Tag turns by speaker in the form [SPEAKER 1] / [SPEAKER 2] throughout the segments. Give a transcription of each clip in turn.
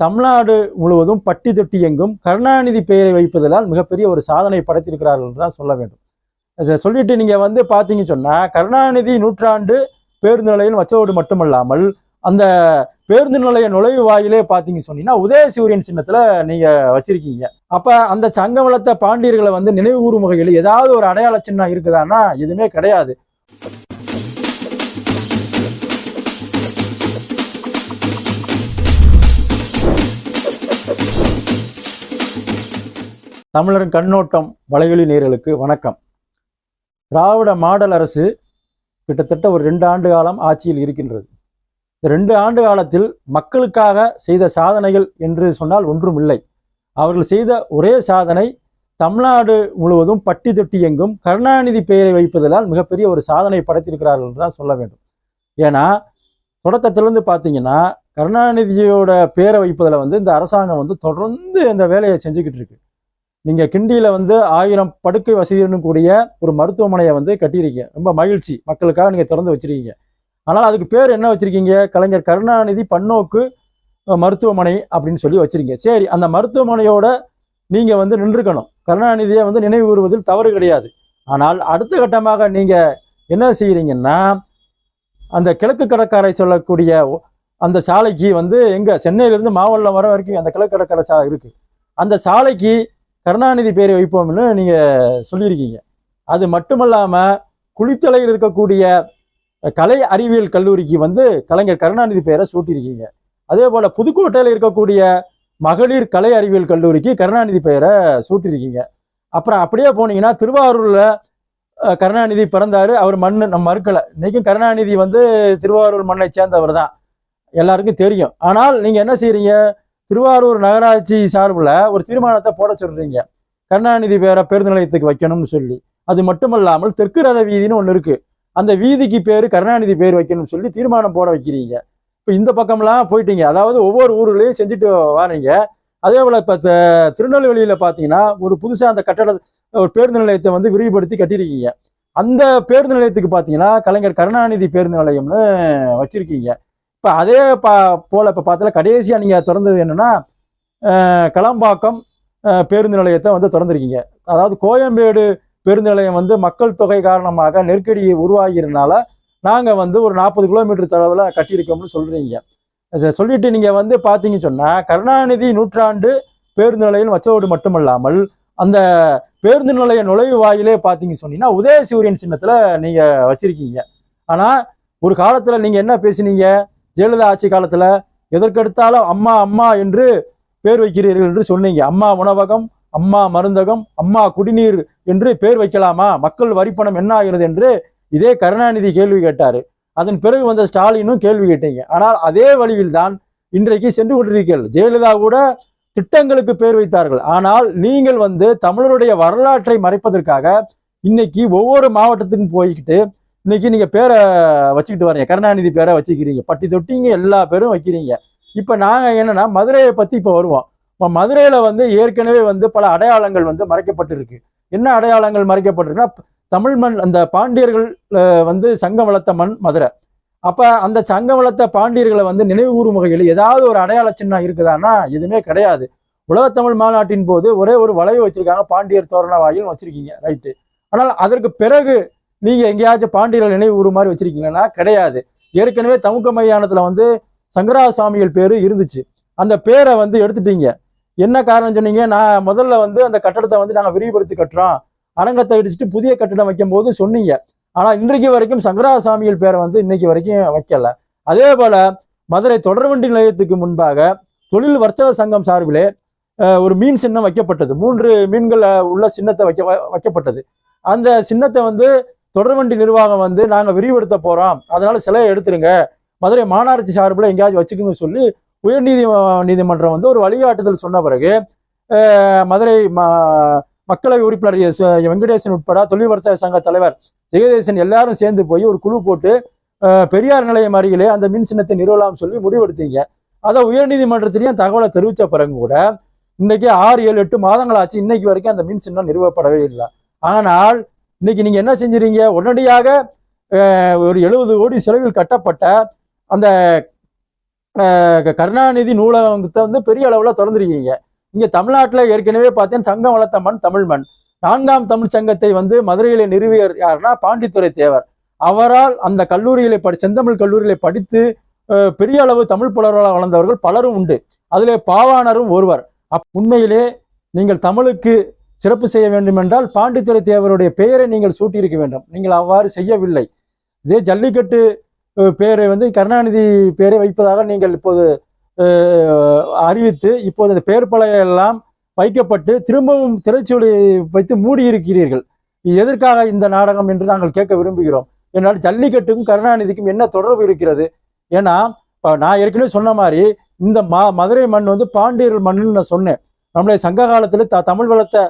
[SPEAKER 1] தமிழ்நாடு முழுவதும் பட்டி தொட்டி எங்கும் கருணாநிதி பெயரை வைப்பதனால் மிகப்பெரிய ஒரு சாதனை படைத்திருக்கிறார்கள் என்று தான் சொல்ல வேண்டும். சொல்லிட்டு நீங்கள் வந்து பார்த்தீங்க சொன்னால் கருணாநிதி நூற்றாண்டு பேருந்து நிலையம் வச்சதோடு மட்டுமல்லாமல் அந்த பேருந்து நிலைய நுழைவு வாயிலே பார்த்தீங்க சொன்னீங்கன்னா உதயசூரியன் சின்னத்தில் நீங்கள் வச்சிருக்கீங்க. அப்போ அந்த சங்கம் வளர்த்த பாண்டியர்களை வந்து நினைவு கூறும் வகையில் ஏதாவது ஒரு அடையாள சின்னம் இருக்குதான்னா எதுவுமே கிடையாது. தமிழரின் கண்ணோட்டம் வலைவெளி நேர்களுக்கு வணக்கம். திராவிட மாடல் அரசு கிட்டத்தட்ட ஒரு ரெண்டு ஆண்டு காலம் ஆட்சியில் இருக்கின்றது. இந்த ரெண்டு ஆண்டு காலத்தில் மக்களுக்காக செய்த சாதனைகள் என்று சொன்னால் ஒன்றும் இல்லை. அவர்கள் செய்த ஒரே சாதனை தமிழ்நாடு முழுவதும் பட்டி தொட்டி எங்கும் கருணாநிதி பெயரை வைப்பதனால் மிகப்பெரிய ஒரு சாதனை படைத்திருக்கிறார்கள் என்று தான் சொல்ல வேண்டும். ஏன்னா தொடக்கத்திலிருந்து பார்த்தீங்கன்னா கருணாநிதியோட பேரை வைப்பதில் வந்து இந்த அரசாங்கம் வந்து தொடர்ந்து இந்த வேலையை செஞ்சுக்கிட்டு இருக்கு. நீங்கள் கிண்டியில் வந்து ஆயிரம் படுக்கை வசதியுடன் கூடிய ஒரு மருத்துவமனையை வந்து கட்டியிருக்கீங்க. ரொம்ப மகிழ்ச்சி. மக்களுக்காக நீங்கள் திறந்து வச்சுருக்கீங்க. ஆனால் அதுக்கு பேர் என்ன வச்சுருக்கீங்க? கலைஞர் கருணாநிதி பன்னோக்கு மருத்துவமனை அப்படின்னு சொல்லி வச்சுருக்கீங்க. சரி அந்த மருத்துவமனையோட நீங்கள் வந்து நின்றுக்கணும். கருணாநிதியை வந்து நினைவு கூறுவதில் தவறு கிடையாது. ஆனால் அடுத்த கட்டமாக நீங்கள் என்ன செய்கிறீங்கன்னா அந்த கிழக்கு கடற்கரை சொல்லக்கூடிய அந்த சாலைக்கு வந்து எங்கே? சென்னையிலேருந்து மாவட்டம் வர வரைக்கும் அந்த கிழக்கு கடற்கரை சாலை இருக்குது அந்த சாலைக்கு கருணாநிதி பேரை வைப்போம்னு நீங்கள் சொல்லியிருக்கீங்க. அது மட்டுமல்லாமல் குளித்தலையில் இருக்கக்கூடிய கலை அறிவியல் கல்லூரிக்கு வந்து கலைஞர் கருணாநிதி பெயரை சூட்டியிருக்கீங்க. அதே போல் புதுக்கோட்டையில் இருக்கக்கூடிய மகளிர் கலை அறிவியல் கல்லூரிக்கு கருணாநிதி பெயரை சூட்டியிருக்கீங்க. அப்புறம் அப்படியே போனீங்கன்னா திருவாரூரில் கருணாநிதி பிறந்தாரு. அவர் மண் நம்ம மறுக்கலை. இன்னைக்கும் கருணாநிதி வந்து திருவாரூர் மண்ணை சேர்ந்தவர் தான் எல்லாருக்கும் தெரியும். ஆனால் நீங்கள் என்ன செய்றீங்க திருவாரூர் நகராட்சி சார்பில் ஒரு தீர்மானத்தை போட சொல்றீங்க. கருணாநிதி பேரை பேருந்து நிலையத்துக்கு வைக்கணும்னு சொல்லி. அது மட்டுமல்லாமல் தெற்கு ரத வீதின்னு ஒன்று இருக்கு. அந்த வீதிக்கு பேர் கருணாநிதி பேர் வைக்கணும்னு சொல்லி தீர்மானம் போட வைக்கிறீங்க. இப்போ இந்த பக்கம்லாம் போயிட்டீங்க. அதாவது ஒவ்வொரு ஊர்லேயும் செஞ்சுட்டு வரீங்க. அதே போல் இப்போ திருநெல்வேலியில் பார்த்தீங்கன்னா ஒரு புதுசாக அந்த கட்டட ஒரு பேருந்து நிலையத்தை வந்து விரிவுபடுத்தி கட்டியிருக்கீங்க. அந்த பேருந்து நிலையத்துக்கு பார்த்தீங்கன்னா கலைஞர் கருணாநிதி பேருந்து நிலையம்னு வச்சுருக்கீங்க. இப்போ அதே பா போல் இப்போ பார்த்தல கடைசியாக நீங்கள் திறந்தது என்னென்னா களம்பாக்கம் பேருந்து நிலையத்தை வந்து திறந்துருக்கீங்க. அதாவது கோயம்பேடு பேருந்து நிலையம் வந்து மக்கள் தொகை காரணமாக நெருக்கடி உருவாகிறதுனால நாங்கள் வந்து ஒரு நாற்பது கிலோமீட்டர் தொலைவில் கட்டியிருக்கோம்னு சொல்கிறீங்க சொல்லிட்டு நீங்கள் வந்து பார்த்தீங்க சொன்னால் கருணாநிதி நூற்றாண்டு பேருந்து நிலையம் வச்சதோடு மட்டுமல்லாமல் அந்த பேருந்து நிலைய நுழைவு வாயிலே பார்த்தீங்க சொன்னீங்கன்னா உதயசூரியன் சின்னத்தில் நீங்கள் வச்சுருக்கீங்க. ஆனால் ஒரு காலத்தில் நீங்கள் என்ன பேசுனீங்க? ஜெயலலிதா ஆட்சி காலத்தில் எதற்கெடுத்தாலும் அம்மா அம்மா என்று பேர் வைக்கிறீர்கள் என்று சொன்னீங்க. அம்மா உணவகம் அம்மா மருந்தகம் அம்மா குடிநீர் என்று பேர் வைக்கலாமா? மக்கள் வரிப்பணம் என்ன ஆகிறது என்று இதே கருணாநிதி கேள்வி கேட்டாரு. அதன் பிறகு வந்த ஸ்டாலினும் கேள்வி கேட்டீங்க. ஆனால் அதே வழியில் தான் இன்றைக்கு சென்று கொண்டிருக்கிறீர்கள். ஜெயலலிதா கூட திட்டங்களுக்கு பேர் வைத்தார்கள். ஆனால் நீங்கள் வந்து தமிழருடைய வரலாற்றை மறைப்பதற்காக இன்னைக்கு ஒவ்வொரு மாவட்டத்துக்கும் போய்கிட்டு இன்னைக்கு நீங்க பேரை வச்சுக்கிட்டு வரீங்க. கருணாநிதி பேரை வச்சுக்கிறீங்க. பட்டி தொட்டிங்க எல்லா பேரும் வைக்கிறீங்க. இப்போ நாங்கள் என்னன்னா மதுரையை பற்றி இப்போ வருவோம். இப்போ மதுரையில் வந்து ஏற்கனவே வந்து பல அடையாளங்கள் வந்து மறைக்கப்பட்டிருக்கு. என்ன அடையாளங்கள் மறைக்கப்பட்டிருக்குன்னா தமிழ் மண் அந்த பாண்டியர்கள் வந்து சங்கம் வளர்த்த மண் மதுரை. அப்போ அந்த சங்கம் வளர்த்த பாண்டியர்களை வந்து நினைவு கூறும் வகையில் ஏதாவது ஒரு அடையாள சின்னம் இருக்குதான்னா எதுவுமே கிடையாது. உலகத்தமிழ் மாநாட்டின் போது ஒரே ஒரு வளைவு வச்சிருக்காங்க. பாண்டியர் தோரண வாயில் வச்சிருக்கீங்க. ரைட்டு. ஆனால் அதற்கு பிறகு நீங்கள் எங்கேயாச்சும் பாண்டியர்கள் நினைவு கூறு மாதிரி வச்சிருக்கீங்கன்னா கிடையாது. ஏற்கனவே தமுக மைதானத்தில் வந்து சங்கரா சுவாமிகள் பேர் இருந்துச்சு. அந்த பேரை வந்து எடுத்துட்டீங்க. என்ன காரணம் சொன்னீங்க? நான் முதல்ல வந்து அந்த கட்டடத்தை வந்து நாங்கள் விரிவுபடுத்தி கட்டுறோம். அரங்கத்தை இடிச்சிட்டு புதிய கட்டடம் வைக்கும் போது சொன்னீங்க. ஆனால் இன்றைக்கு வரைக்கும் சங்கரா சுவாமிகள் பேரை வந்து இன்னைக்கு வரைக்கும் வைக்கல. அதே போல மதுரை தொடர்வண்டி நிலையத்துக்கு முன்பாக தொழில் வர்த்தக சங்கம் சார்பிலே ஒரு மீன் சின்னம் வைக்கப்பட்டது. மூன்று மீன்கள் உள்ள சின்னத்தை வைக்க வைக்கப்பட்டது. அந்த சின்னத்தை வந்து தொடர்வண்டி நிர்வாகம் வந்து நாங்கள் விரிவுபடுத்த போகிறோம் அதனால சிலையை எடுத்துருங்க. மதுரை மாநகராட்சி சார்பில் எங்கேயாச்சும் வச்சுக்கோங்க சொல்லி உயர்நீதி நீதிமன்றம் வந்து ஒரு வழிகாட்டுதல் சொன்ன பிறகு மதுரை ம- மக்களவை உறுப்பினர் வெங்கடேசன் உட்பட தொழில் வர்த்தக சங்க தலைவர் ஜெகதேசன் எல்லாரும் சேர்ந்து போய் ஒரு குழு போட்டு பெரியார் நிலையம் அருகிலே அந்த மின் சின்னத்தை நிறுவலாம்னு சொல்லி முடிவெடுத்தீங்க. அதை உயர்நீதிமன்றத்திலையும் தகவலை தெரிவித்த பிறகு கூட இன்னைக்கு ஆறு ஏழு எட்டு மாதங்கள் ஆச்சு. இன்னைக்கு வரைக்கும் அந்த மின் சின்னம் நிறுவப்படவே இல்லை. ஆனால் இன்னைக்கு நீங்க என்ன செஞ்சுறீங்க உடனடியாக ஒரு எழுபது கோடி செலவில் கட்டப்பட்ட அந்த கருணாநிதி நூலகத்தை வந்து பெரிய அளவில் திறந்துருக்கீங்க. இங்கே தமிழ்நாட்டில் ஏற்கனவே பார்த்தேன் சங்கம் வளர்த்த மண் தமிழ் மண் நான்காம் தமிழ் சங்கத்தை வந்து மதுரையில் நிறுவியர் யாருன்னா பாண்டித்துரை தேவர். அவரால் அந்த கல்லூரியிலே படி செந்தமிழ் கல்லூரியிலே படித்து பெரிய அளவு தமிழ் புலவர்களாக வளர்ந்தவர்கள் பலரும் உண்டு. அதிலே பாவாணரும் ஒருவர். அப் உண்மையிலே நீங்கள் தமிழுக்கு சிறப்பு செய்ய வேண்டும் என்றால் பாண்டித்துறை தேவருடைய பெயரை நீங்கள் சூட்டியிருக்க வேண்டும். நீங்கள் அவ்வாறு செய்யவில்லை. இதே ஜல்லிக்கட்டு பேரை பெயரை வந்து கருணாநிதி பெயரை வைப்பதாக நீங்கள் இப்போது அறிவித்து இப்போது அந்த பெயர் பலகையெல்லாம் வைக்கப்பட்டு திரும்பவும் திரைச்சூடி வைத்து மூடியிருக்கிறீர்கள். எதற்காக இந்த நாடகம் என்று நாங்கள் கேட்க விரும்புகிறோம். என்னால் ஜல்லிக்கட்டுக்கும் கருணாநிதிக்கும் என்ன தொடர்பு இருக்கிறது? ஏன்னா நான் ஏற்கனவே சொன்ன மாதிரி இந்த மா மதுரை மண் வந்து பாண்டியர்கள் மண்ணுன்னு நான் சொன்னேன். நம்முடைய சங்க காலத்தில் த தமிழ் வளத்தை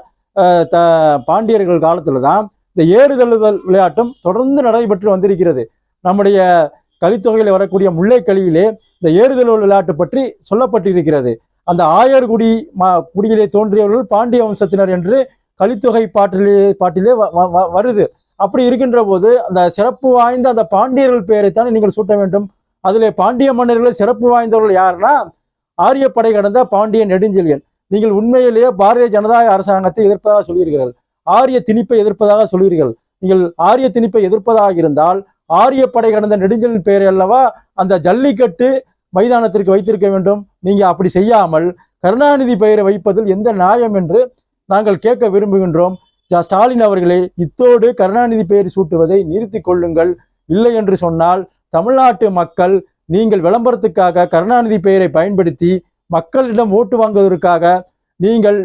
[SPEAKER 1] த பாண்டியர்கள் காலத்தில் தான் இந்த ஏறுதழுதல் விளையாட்டும் தொடர்ந்து நடைபெற்று வந்திருக்கிறது. நம்முடைய கலித்தொகையில் வரக்கூடிய முல்லைக்கலியிலே இந்த ஏறுதழுவல் விளையாட்டு பற்றி சொல்லப்பட்டிருக்கிறது. அந்த ஆயர்குடி மா குடியிலே தோன்றியவர்கள் பாண்டிய வம்சத்தினர் என்று கலித்தொகை பாட்டிலே பாட்டிலே வ- வ- வ- வருது. அப்படி இருக்கின்ற போது அந்த சிறப்பு வாய்ந்த அந்த பாண்டியர்கள் பெயரைத்தானே நீங்கள் சூட்ட வேண்டும். அதிலே பாண்டிய மன்னர்கள் சிறப்பு வாய்ந்தவர்கள் யாருன்னா ஆரியப்படை கடந்த பாண்டிய நெடுஞ்செழியன். நீங்கள் உண்மையிலேயே பாரதிய ஜனதா அரசாங்கத்தை எதிர்ப்பதாக சொல்கிறீர்கள் ஆரிய திணிப்பை எதிர்ப்பதாக சொல்கிறீர்கள் நீங்கள் ஆரிய திணிப்பை எதிர்ப்பதாக இருந்தால் ஆரியப்படை கடந்த நெடுஞ்சலின் பெயரை அல்லவா அந்த ஜல்லிக்கட்டு மைதானத்திற்கு வைத்திருக்க வேண்டும். நீங்க அப்படி செய்யாமல் கருணாநிதி பெயரை வைப்பதில் எந்த நியாயம் என்று நாங்கள் கேட்க விரும்புகின்றோம். ஸ்டாலின் அவர்களே இத்தோடு கருணாநிதி பெயர் சூட்டுவதை நிறுத்தி கொள்ளுங்கள். இல்லை என்று சொன்னால் தமிழ்நாட்டு மக்கள் நீங்கள் விளம்பரத்துக்காக கருணாநிதி பெயரை பயன்படுத்தி மக்களிடம் ஓட்டு வாங்குவதற்காக நீங்கள்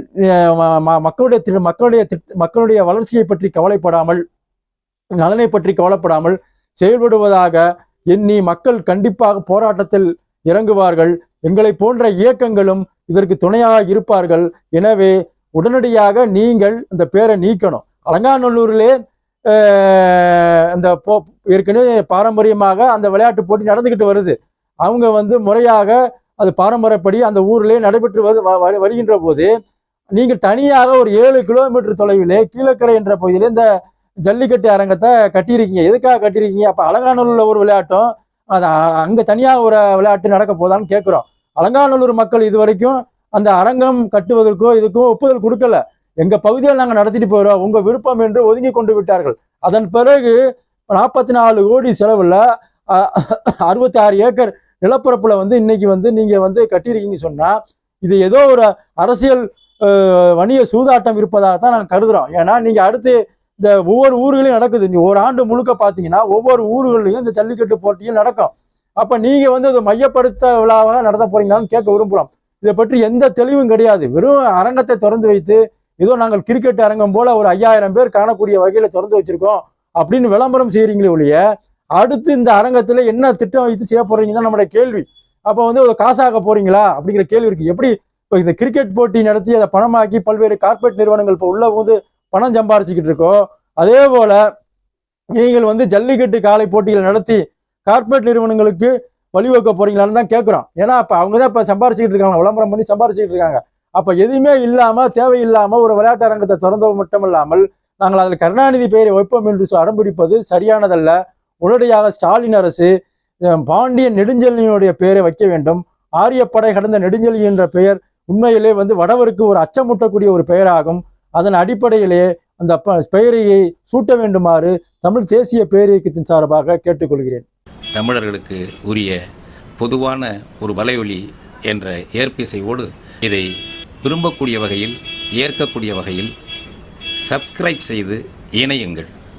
[SPEAKER 1] மக்களுடைய மக்களுடைய மக்களுடைய வளர்ச்சியை பற்றி கவலைப்படாமல் நலனை பற்றி கவலைப்படாமல் செயல்படுவதாக எண்ணி மக்கள் கண்டிப்பாக போராட்டத்தில் இறங்குவார்கள். எங்களை போன்ற இயக்கங்களும் இதற்கு துணையாக இருப்பார்கள். எனவே உடனடியாக நீங்கள் இந்த பேரை நீக்கணும். அலங்காநல்லூரிலே அந்த போ ஏற்கனவே பாரம்பரியமாக அந்த விளையாட்டு போட்டி நடந்துக்கிட்டு வருது. அவங்க வந்து முறையாக அது பாரம்பரியப்படி அந்த ஊரிலே நடைபெற்று வரு- வருகின்ற போது நீங்கள் தனியாக ஒரு ஏழு கிலோமீட்டர் தொலைவிலே கீழக்கரை என்ற பகுதியில் இந்த ஜல்லிக்கட்டு அரங்கத்தை கட்டியிருக்கீங்க. எதுக்காக கட்டியிருக்கீங்க? அப்போ அலங்காநல்லூரில் ஒரு விளையாட்டும் அது அங்கே தனியாக ஒரு விளையாட்டு நடக்க போதான்னு கேட்குறோம். அலங்காநல்லூர் மக்கள் இது வரைக்கும் அந்த அரங்கம் கட்டுவதற்கோ இதுக்கோ ஒப்புதல் கொடுக்கல. எங்கள் பகுதியில் நாங்கள் நடத்திட்டு போகிறோம் உங்கள் விருப்பம் என்று ஒதுங்கி கொண்டு விட்டார்கள். அதன் பிறகு நாற்பத்தி நாலு கோடி செலவில் அறுபத்தி ஆறு ஏக்கர் நிலப்பரப்புல வந்து இன்னைக்கு வந்து நீங்க வந்து கட்டியிருக்கீங்க சொன்னா இது ஏதோ ஒரு அரசியல் வணிக சூதாட்டம் இருப்பதாக தான் நாங்கள் கருதுறோம். ஏன்னா நீங்க அடுத்து இந்த ஒவ்வொரு ஊர்களையும் நடக்குது. நீ ஒரு ஆண்டு முழுக்க பார்த்தீங்கன்னா ஒவ்வொரு ஊர்களையும் இந்த ஜல்லிக்கட்டு போட்டியும் நடக்கும். அப்ப நீங்க வந்து அதை மையப்படுத்த விழாவாக நடத்த போறீங்களான்னு கேட்க விரும்புகிறோம் இதை பற்றி எந்த தெளிவும் கிடையாது. வெறும் அரங்கத்தை திறந்து வைத்து ஏதோ நாங்கள் கிரிக்கெட் அரங்கம் போல ஒரு ஐயாயிரம் பேர் காணக்கூடிய வகையில திறந்து வச்சிருக்கோம் அப்படின்னு விளம்பரம் செய்கிறீங்களே ஒழிய அடுத்து இந்த அரங்கத்துல என்ன திட்டம் வைத்து செய்ய போறீங்க தான் நம்மளோட கேள்வி. அப்போ வந்து ஒரு காசாக போறீங்களா? அப்படிங்கிற கேள்வி இருக்கு. எப்படி இப்போ இந்த கிரிக்கெட் போட்டி நடத்தி அதை பணமாக்கி பல்வேறு கார்பரேட் நிறுவனங்கள் இப்போ உள்ள வந்து பணம் சம்பாரிச்சுக்கிட்டு இருக்கோம் அதே போல நீங்கள் வந்து ஜல்லிக்கட்டு காலை போட்டிகள் நடத்தி கார்ப்பரேட் நிறுவனங்களுக்கு வழிவகுக்க போறீங்களான்னு தான் கேட்குறோம் ஏன்னா அப்போ அவங்க தான் இப்போ சம்பாரிச்சுக்கிட்டு இருக்காங்க. விளம்பரம் பண்ணி சம்பாரிச்சுக்கிட்டு இருக்காங்க. அப்போ எதுவுமே இல்லாம தேவையில்லாம ஒரு விளையாட்டு அரங்கத்தை திறந்தது மட்டும் இல்லாமல் நாங்கள் அதில் கருணாநிதி பெயரை வைப்போம் என்று அடம்பிடிப்பது சரியானதல்ல. உடனடியாக ஸ்டாலின் அரசு பாண்டிய பாண்டியன் நெடுஞ்செழியனுடைய பெயரை வைக்க வேண்டும். ஆரியப்படை கடந்த நெடுஞ்செழி என்ற பெயர் உண்மையிலே வந்து வடவருக்கு ஒரு அச்சமூட்டக்கூடிய ஒரு பெயராகும். அதன் அடிப்படையிலே அந்த ப- பெயரையை சூட்ட வேண்டுமாறு தமிழ் தேசிய பேரியக்கத்தின் சார்பாக கேட்டுக்கொள்கிறேன்.
[SPEAKER 2] தமிழர்களுக்கு உரிய பொதுவான ஒரு வலைவலி என்ற ஏற்பிசையோடு இதை விரும்பக்கூடிய வகையில் ஏற்கக்கூடிய வகையில் சப்ஸ்கிரைப் செய்து இணையுங்கள்.